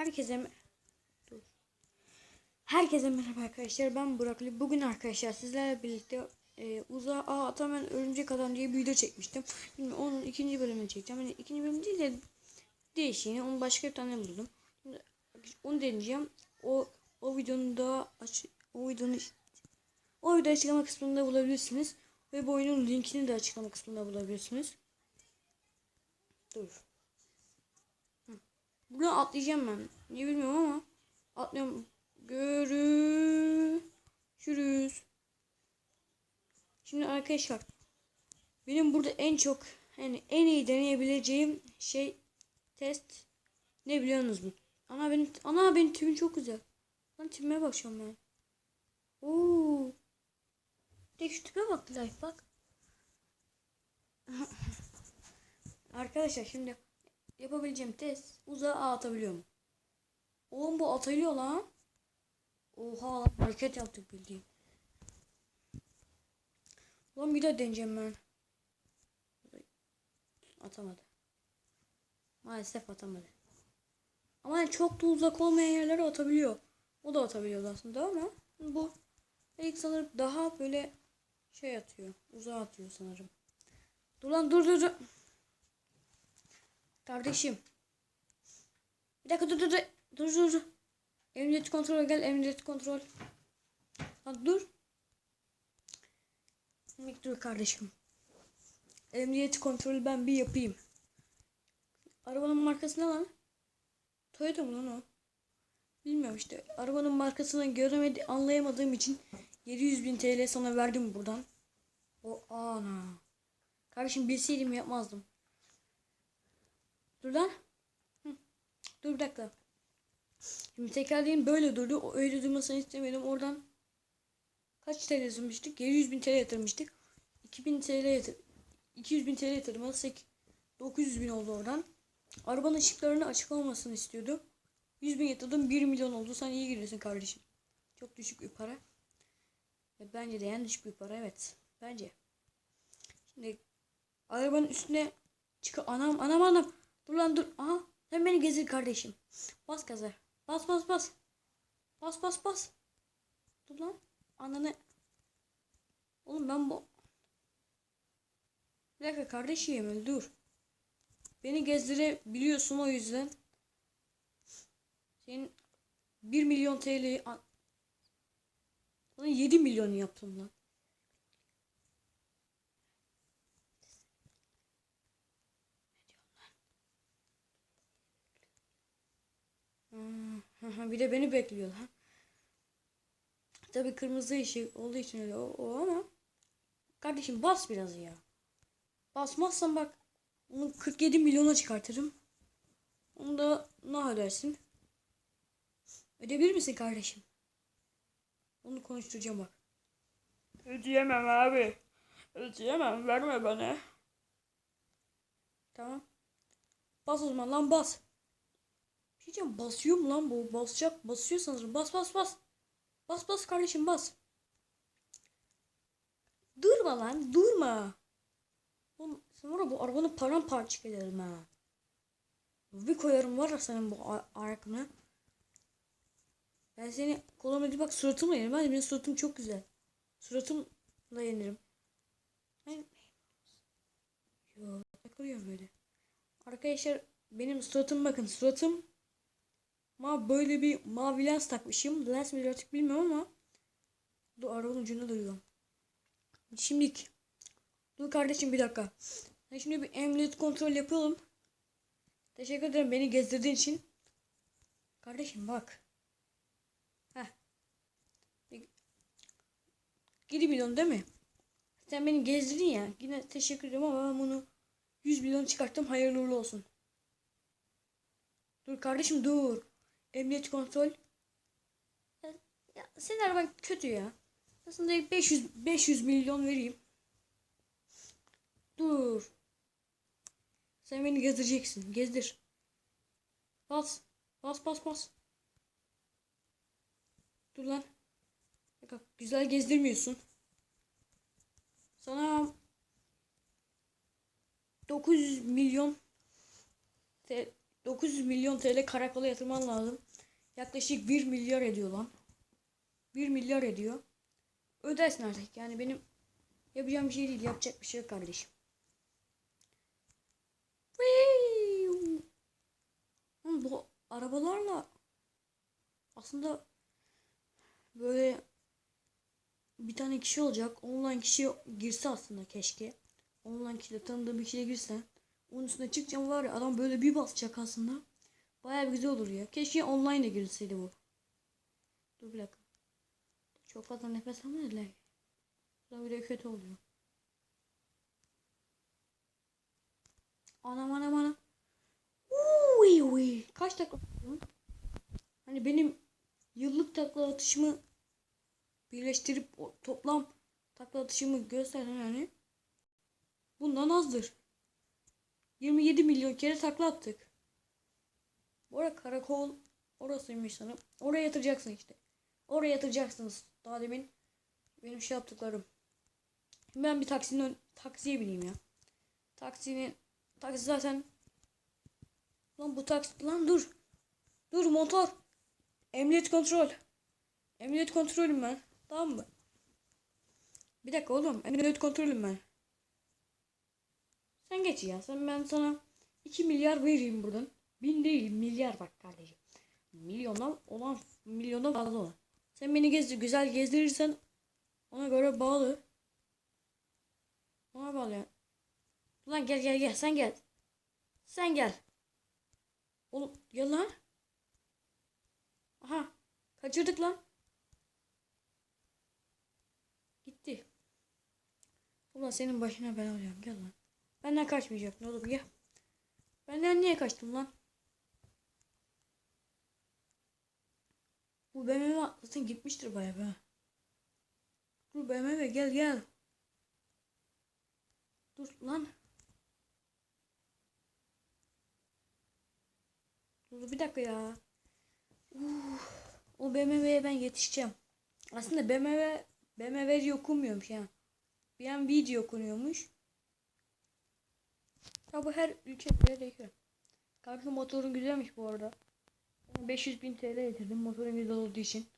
Herkese Dur. Herkese merhaba arkadaşlar. Ben Burak Ali. Bugün arkadaşlar sizlerle birlikte e, uzağa Atamen Örümcek Adam diye bir video çekmiştim. Şimdi onun ikinci bölümünü çekeceğim. Yani ikinci bölüm değil de değişiğini. Onu başka bir tane buldum. Şimdi onu deneyeceğim. O o videonun da aç o videonun o video açıklama kısmında bulabilirsiniz. Ve bu oyunun linkini de açıklama kısmında bulabilirsiniz. Dur. Buradan atlayacağım ben. Niye bilmiyorum ama atlıyorum. Görüşürüz. Şimdi arkadaşlar benim burada en çok yani en iyi deneyebileceğim şey test ne biliyorsunuz mu? Ana benim ana benim tipim çok güzel. Lan tipime bakacağım ben. Oo. Tek şu tipe bak life bak. Arkadaşlar şimdi yapabileceğim test uzağa atabiliyor mu? Oğlum bu atabiliyor lan. Oha hareket yaptık bildiğin. Lan bir daha deneyeceğim ben. Atamadı. Maalesef atamadı. Ama yani çok da uzak olmayan yerlere atabiliyor. O da atabiliyordu aslında ama bu ilk sanırım daha böyle şey atıyor. Uzağa atıyor sanırım. Dur lan dur dur dur. Kardeşim. Bir dakika dur dur dur. Dur dur dur. Emniyet kontrol gel emniyet kontrol. Lan dur. Dur kardeşim. Emniyet kontrolü ben bir yapayım. Arabanın markası ne lan? Toyota mı lan o? Bilmiyorum işte. Arabanın markasını göremedi, anlayamadığım için 700 bin TL sana verdim buradan. O ana. Kardeşim bilseydim yapmazdım. Dur lan. Hı. Dur bir dakika. Şimdi tekrarlayayım böyle durdu. Öyle durmasını istemedim. Oradan kaç TL yatırmıştık? 700 bin TL yatırmıştık. 2000 TL yatır 200 bin TL yatırmasak 900 bin oldu oradan. Arabanın ışıklarını açık olmasını istiyordu. 100 bin yatırdım 1 milyon oldu. Sen iyi giriyorsun kardeşim. Çok düşük bir para. Ve bence de yani düşük bir para evet. Bence. Şimdi arabanın üstüne çık anam anam anam. Dur lan dur. Aha sen beni gezir kardeşim. Bas gaza. Bas bas bas. Bas bas bas. Dur lan. Ananı. Oğlum ben bu. Bir dakika kardeşim dur. Beni gezdirebiliyorsun o yüzden. Senin 1 milyon TL'yi Sana 7 milyon yaptım lan. Bir de beni bekliyor lan. Tabii kırmızı ışık olduğu için öyle o, o ama kardeşim bas biraz ya. Basmazsan bak onu 47 milyona çıkartırım. Onu da ne edersin? Ödebilir misin kardeşim? Onu konuşturacağım bak. Ödeyemem abi. Ödeyemem. Verme bana. Tamam. Bas o zaman lan bas. Diyeceğim basıyor mu lan bu? Basacak. Basıyor sanırım. Bas bas bas. Bas bas kardeşim bas. Durma lan durma. Oğlum ya bu arabanı paramparça ederim ha. Bir koyarım var ya senin bu a- arkana. Ben seni koluma bak suratımla yenerim. Hadi benim suratım çok güzel. Suratımla yenirim. Ben... Yo takılıyorum böyle. Arkadaşlar benim suratım bakın suratım ma böyle bir mavi lens takmışım. Lens mi artık bilmiyorum ama Dur arabanın ucunda duruyorum. Şimdilik Dur kardeşim bir dakika. Ben şimdi bir emniyet kontrol yapalım. Teşekkür ederim beni gezdirdiğin için. Kardeşim bak. Heh. 7 milyon değil mi? Sen beni gezdirdin ya. Yine teşekkür ederim ama ben bunu 100 milyon çıkarttım. Hayırlı uğurlu olsun. Dur kardeşim dur. Emniyet kontrol. Ya, ya senin araban kötü ya. Aslında 500 500 milyon vereyim. Dur. Sen beni gezdireceksin. Gezdir. Bas. Bas bas bas. Dur lan. Bak, güzel gezdirmiyorsun. Sana 900 milyon 900 milyon TL karakola yatırman lazım. Yaklaşık 1 milyar ediyor lan. 1 milyar ediyor. Ödersin artık. Yani benim yapacağım bir şey değil. Yapacak bir şey yok kardeşim. Oğlum bu arabalarla aslında böyle bir tane kişi olacak. Online kişi girse aslında keşke. Online kişiyle tanıdığım bir kişiyle girse. Onun üstüne çıkacağım var ya adam böyle bir basacak aslında. Baya güzel olur ya. Keşke online de girseydi bu. Dur bir dakika. Çok fazla nefes almadılar. Bu bir de kötü oluyor. Anam anam anam. Uy uy. Kaç dakika? oldu? Hani benim yıllık takla atışımı birleştirip toplam takla atışımı gösteren yani bundan azdır. 27 milyon kere takla attık. Bu arada karakol orasıymış sanırım. Oraya yatıracaksın işte. Oraya yatıracaksınız. Daha demin benim şey yaptıklarım. Ben bir taksinin ön- taksiye bineyim ya. Taksinin taksi zaten Lan bu taksi lan dur. Dur motor. Emniyet kontrol. Emniyet kontrolüm ben. Tamam mı? Bir dakika oğlum. Emniyet kontrolüm ben. Sen geç ya. Sen ben sana 2 milyar vereyim buradan. Bin değil milyar bak kardeşim. Milyondan olan milyondan fazla olan. Sen beni gezdir, güzel gezdirirsen ona göre bağlı. Ona bağlı yani. Ulan gel gel gel sen gel. Sen gel. Oğlum gel lan. Aha. Kaçırdık lan. Gitti. Ulan senin başına ben olacağım. Gel lan. Benden kaçmayacaksın oğlum gel. Benden niye kaçtın lan? Bu BMW zaten gitmiştir bayağı be. Dur BMW gel gel. Dur lan. Dur bir dakika ya. Uf, o BMW'ye ben yetişeceğim. Aslında BMW BMW okumuyormuş ya. Bir an video okunuyormuş. Ya bu her ülkede değişiyor. Kanka motorun güzelmiş bu arada. 500 bin TL getirdim motorun güzel olduğu için.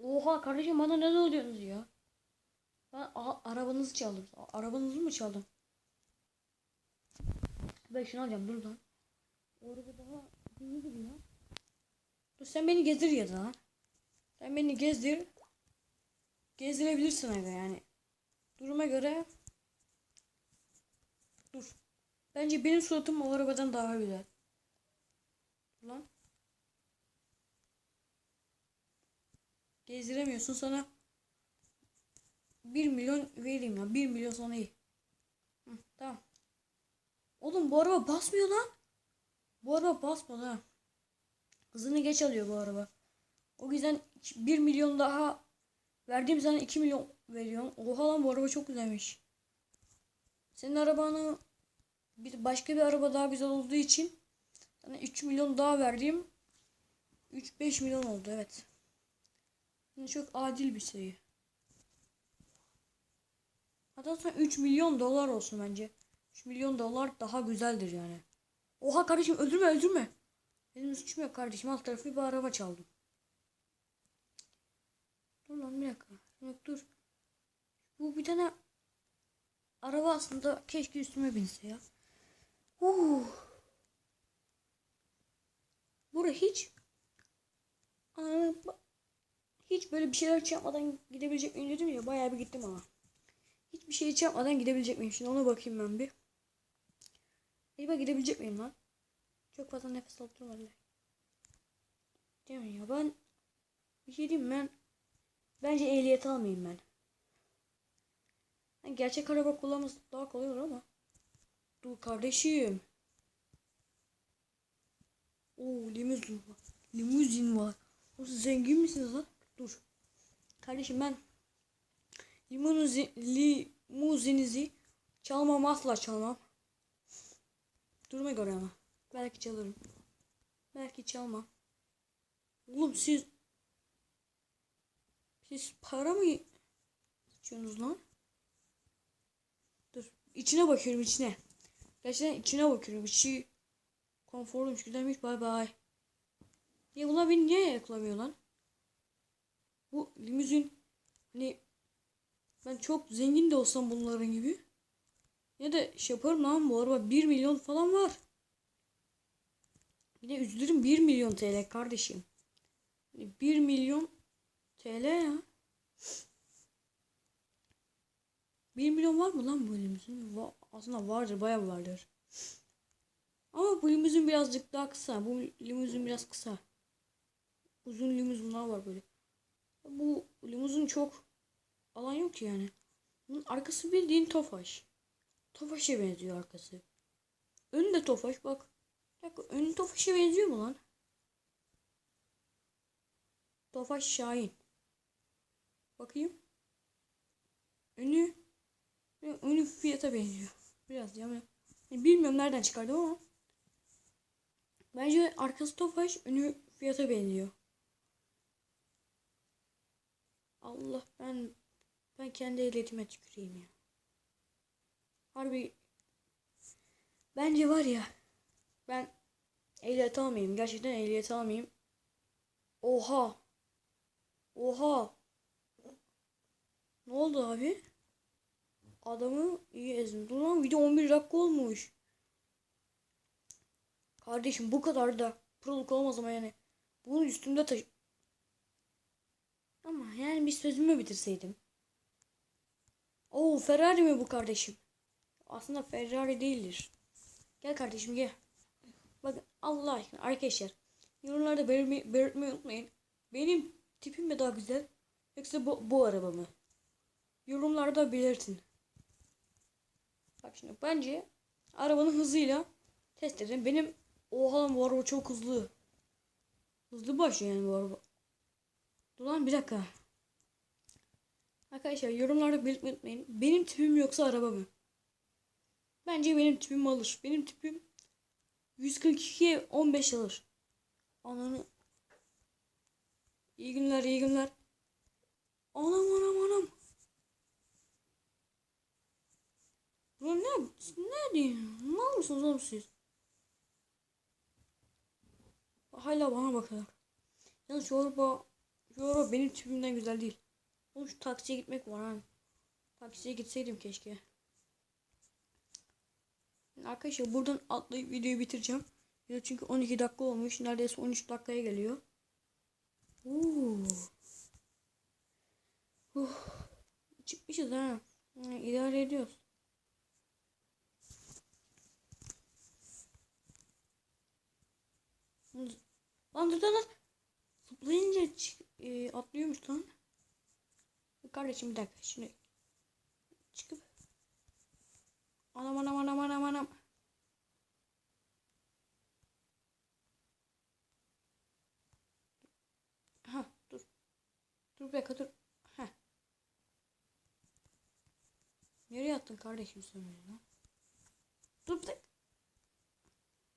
Oha kardeşim bana ne oluyorsunuz ya? Ben arabanızı çaldım. Arabanızı mı çaldım? Ben şunu alacağım dur lan. O araba daha hızlı ya. Dur sen beni gezdir ya da. Sen beni gezdir. Gezdirebilirsin aga yani. Duruma göre. Dur. Bence benim suratım o arabadan daha güzel. Lan. Gezdiremiyorsun sana 1 milyon vereyim ya. 1 milyon sana iyi. Hı, tamam. Oğlum bu araba basmıyor lan. Bu araba basmadı ha. Hızını geç alıyor bu araba. O yüzden 1 milyon daha verdiğim zaman 2 milyon veriyorum. Oha lan bu araba çok güzelmiş. Senin arabanı bir başka bir araba daha güzel olduğu için sana 3 milyon daha verdiğim 3-5 milyon oldu evet. Yani çok adil bir sayı. Hatta sana 3 milyon dolar olsun bence. 3 milyon dolar daha güzeldir yani. Oha kardeşim öldürme öldürme. Benim suçum yok kardeşim. Alt tarafı bir araba çaldım. Dur lan bir dakika. Yok dur. Bu bir tane araba aslında keşke üstüme binse ya. Uh. Buraya hiç hiç böyle bir şeyler yapmadan gidebilecek miyim dedim ya bayağı bir gittim ama. Hiçbir şey hiç yapmadan gidebilecek miyim? Şimdi ona bakayım ben bir. Acaba gidebilecek miyim lan? Çok fazla nefes alıp durmadılar. Değil mi ya ben bir şey diyeyim ben bence ehliyet almayayım ben. Yani gerçek araba kullanması daha kolay olur ama. Dur kardeşim. Oo limuzin var. Limuzin var. O zengin misiniz lan? Dur. Kardeşim ben limuzi, limuzinizi çalmam asla çalmam. Duruma göre ama. Belki çalarım. Belki çalmam. Oğlum siz siz para mı içiyorsunuz lan? Dur. İçine bakıyorum içine. Gerçekten içine bakıyorum. İçi Konforluymuş güzelmiş bay bay. Ya bunlar beni niye yakalamıyor lan? Bu limuzin hani ben çok zengin de olsam bunların gibi. Ya da şey yaparım lan bu araba 1 milyon falan var. Bir de üzülürüm 1 milyon TL kardeşim. Hani 1 milyon TL ya. 1 milyon var mı lan bu limuzin? Va aslında vardır bayağı vardır. Ama bu limuzin birazcık daha kısa. Bu limuzin biraz kısa. Uzun limuzunlar var böyle. Bu limuzin çok alan yok ki yani. Bunun arkası bildiğin Tofaş. Tofaş'a benziyor arkası. Önü de Tofaş bak. Dakika önü Tofaş'a benziyor mu lan? Tofaş Şahin. Bakayım. Önü önü fiyata benziyor. Biraz yani bilmiyorum nereden çıkardım ama bence arkası Tofaş önü fiyata benziyor. Allah ben ben kendi ehliyetime tüküreyim ya. Harbi bence var ya ben ehliyet almayayım. Gerçekten ehliyet almayayım. Oha. Oha. Ne oldu abi? Adamı iyi ezdim. Dur lan video 11 dakika olmuş. Kardeşim bu kadar da proluk olmaz ama yani. Bunun üstünde taş... Ama yani bir sözümü bitirseydim. Oo Ferrari mi bu kardeşim? Aslında Ferrari değildir. Gel kardeşim gel. Bakın Allah aşkına arkadaşlar. Yorumlarda belirtmeyi, belirtmeyi unutmayın. Benim tipim mi daha güzel? Yoksa bu, bu araba mı? Yorumlarda belirtin. Bak şimdi bence arabanın hızıyla test edin. Benim oha bu araba çok hızlı. Hızlı başlıyor yani bu araba. Dur lan bir dakika. Arkadaşlar yorumlarda belirtmeyi unutmayın. Benim tipim yoksa araba mı? Bence benim tipim alır. Benim tipim 142'ye 15 alır. Ananı. İyi günler iyi günler. Anam anam anam. Ulan ne? Diyorsun? Mal mısınız oğlum siz? Hala bana bakıyorlar. Yalnız şu araba benim tipimden güzel değil. Oğlum şu taksiye gitmek var ha. Taksiye gitseydim keşke. Arkadaşlar buradan atlayıp videoyu bitireceğim. Video çünkü 12 dakika olmuş. Neredeyse 13 dakikaya geliyor. Oo. Uh. Çıkmışız ha. Ha, İdare ediyoruz. Lan dur lan. Zıplayınca çık, e, atlıyormuş lan. Kardeşim bir dakika. Şimdi çıkıp Anam anam anam anam anam. Ha dur. Dur dakika dur. Ha. Nereye attın kardeşim sen beni lan? Dur bir dakika.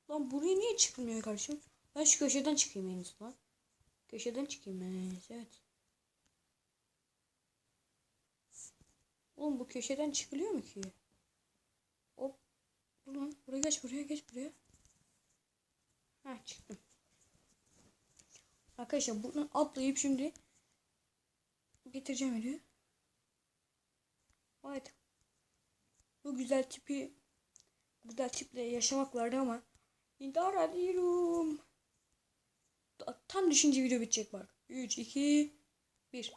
Lan buraya niye çıkılmıyor kardeşim? Ben şu köşeden çıkayım en lan. Köşeden çıkayım ben evet. Oğlum bu köşeden çıkılıyor mu ki? Hop. Dur lan. Buraya geç buraya geç buraya. Ha çıktım. Arkadaşlar buradan atlayıp şimdi getireceğim videoyu. Evet. Bu güzel tipi güzel tiple yaşamak vardı ama intihar ediyorum. Tam düşünce video bitecek bak. 3, 2, 1.